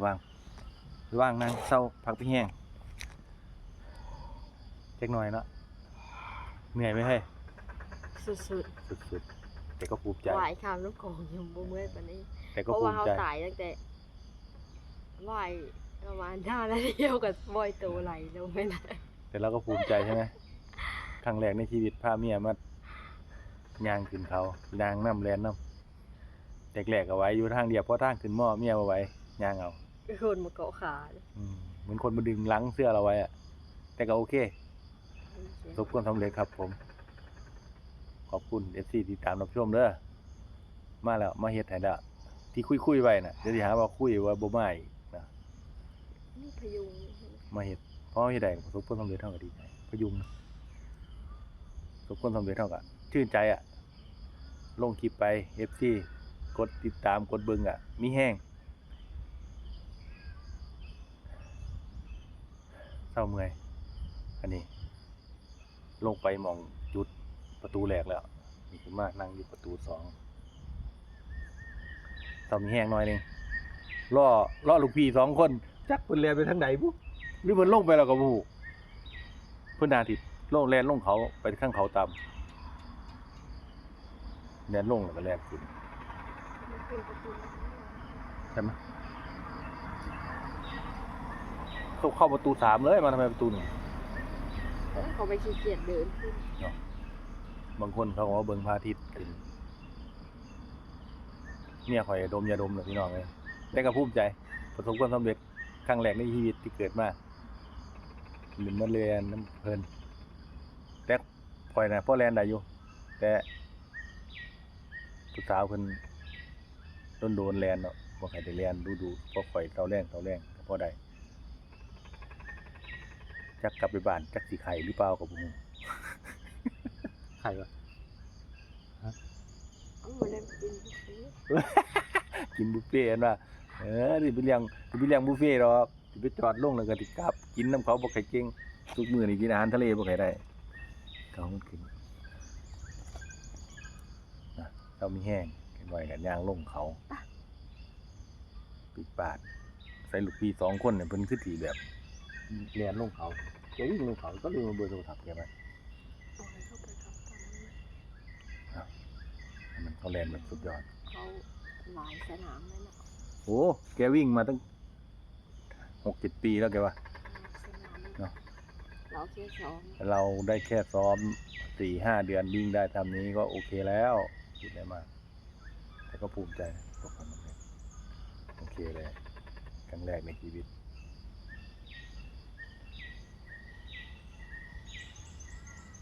ระวังระวังนั่งเศร้าพักพี่แห้งเล็กน้อยเนาะเหนื่อยไหมเฮ้ยสุดสุดๆแต่ก็ภูมิใจๆหวายข้ามลูกของยังบ่เมื่อยปานนี้ แต่เพก็ราะภูว่ามิเขาใจตายตั้งแต่หวายประมาณห้านาทีเดียวกับบ่อยตัวไหลลงไปเลยแต่เราก็ภูมิใจใช่ไหมครั้งแรกในชีวิตพาเมียมาย่างขึ้นเขานางน้ำแลนน้ำแรกๆเอาไว้อยู่ทางเดียวเพราะทางขึ้นหม้อเมียมาไว้ย่างเอา ก็คนมาเกาะขาเลยอืมเหมือนคนมาดึงหลังเสื้อเราไว้อะแต่ก็โอเคประสบความสำเร็จครับ ผม ขอบคุณเอฟซีที่ตามรับชมเด้อมาแล้ว มาเฮ็ดให้แล้วที่คุยคุยๆไว้น่ะเดี๋ยวสิหาว่าคุยว่าบ่มาอีกนะนี่พยุงมาเฮ็ดเพราะเฮ็ดได้ประสบความสำเร็จเท่ากับดีใจพยุงนะประสบความสำเร็จเท่ากับชื่นใจอะ ลงคลิปไป FC กดติดตามกดเบิ่งอะ มีแห้งเศร้าเมื่อยอันนี้ ลงไปมองจุดประตูแรกแล้วนี่คือมานั่งอยู่ประตูสองเศร้ามีแห้งหน่อยหนึงล่อล่อลูกพี่สองคน จักเพิ่นแลนไปทางไหนบุ๊หรือเพิ่นลงไปแล้วก็บ่ฮู้เพิ่นนาทิตลงแลนลงเขาไปข้างเขาตามแลนลงแล้วก็แลนขึ้นใช่ไหม เข้าเข้าประตูสามเลยมาทำไมประตูหนึ่งเขาไปขี้เกียจเดินขึ้นบางคนเขาก็ว่าเบิ่งพระอาทิตย์ขึ้นเนี่ยข่อยดมยาดมเลยพี่น้องเลยแต่ก็ภูมิใจ ประสบความสำเร็จครั้งแรกในชีวิตที่เกิดมาหรือมาเรียนน้ำเพลินแต่ข่อยนะพ่อแลนได้อยู่ แต่ผู้สาวเพิ่นโดนโดนๆแลนเนาะบ่ให้ได้แลนดูดูๆเพราะข่อยเตาแรงเตาแรงก็พอได้ จักกลับไปบ้านจักสิไข่หรือเปล่าก็บ่ฮู้ไข่วะเอามาเล่นกินซื้อกินบุฟเฟ่ต์อันว่าเออสิไปเลี้ยงสิไปเลี้ยงบุฟเฟ่ต์ดอกสิไปจอดลงแล้วก็สิกลับ กินน้ำเขาบ่ใครเก่งทุกมื้อนี่กินอาหารทะเลบ่ใครได้เขามันกินนะเรามีแห้งกันไว้กันย่างลงเขา ปิดปาดใส่ลูกพี่สองคนเนี่ยเพิ่นคือสิแบบ เรียนลงเขาแกวิ่งลงเขาก็ลืมเอาเบอร์โทรศัพท์แกไปปล่อยเข้าไปครับตอนนั้นให้มันเขาแลนแบบสุดยอด เขาหลายสนามเลยนะโอ้แกวิ่งมาตั้งหกเจ็ดปีแล้วแกว่าสนามเนอะ เราแค่สองเราได้แค่ซ้อมสี่ห้าเดือนวิ่งได้ทำนี้ก็โอเคแล้วคิดได้มาก แต่ก็ภูมิใจนะประสบความสำเร็จโอเคเลยครั้งแรกในชีวิต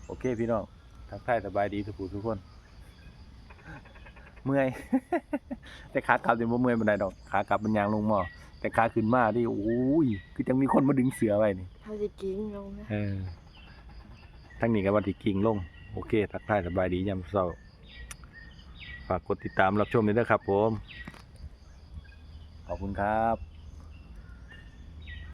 โอเคพี่น้องทักทายสบายดีทุกผู้ทุกคน เมื่อย แต่ขากลับเนี่ยบ่เมื่อยบันไดดอก ขากลับมันยางลงหม้อแต่ขาขึ้นมาที่โอ้ยคือจังมีคนมาดึงเสือไว้นี่เขาจะกิ้งลงนะเออทั้งนี้ก็วันที่กิ่งลง โอเค ทักทายสบายดียามเช้าฝากกดติดตามรับชมด้วยนะครับผม ขอบคุณครับ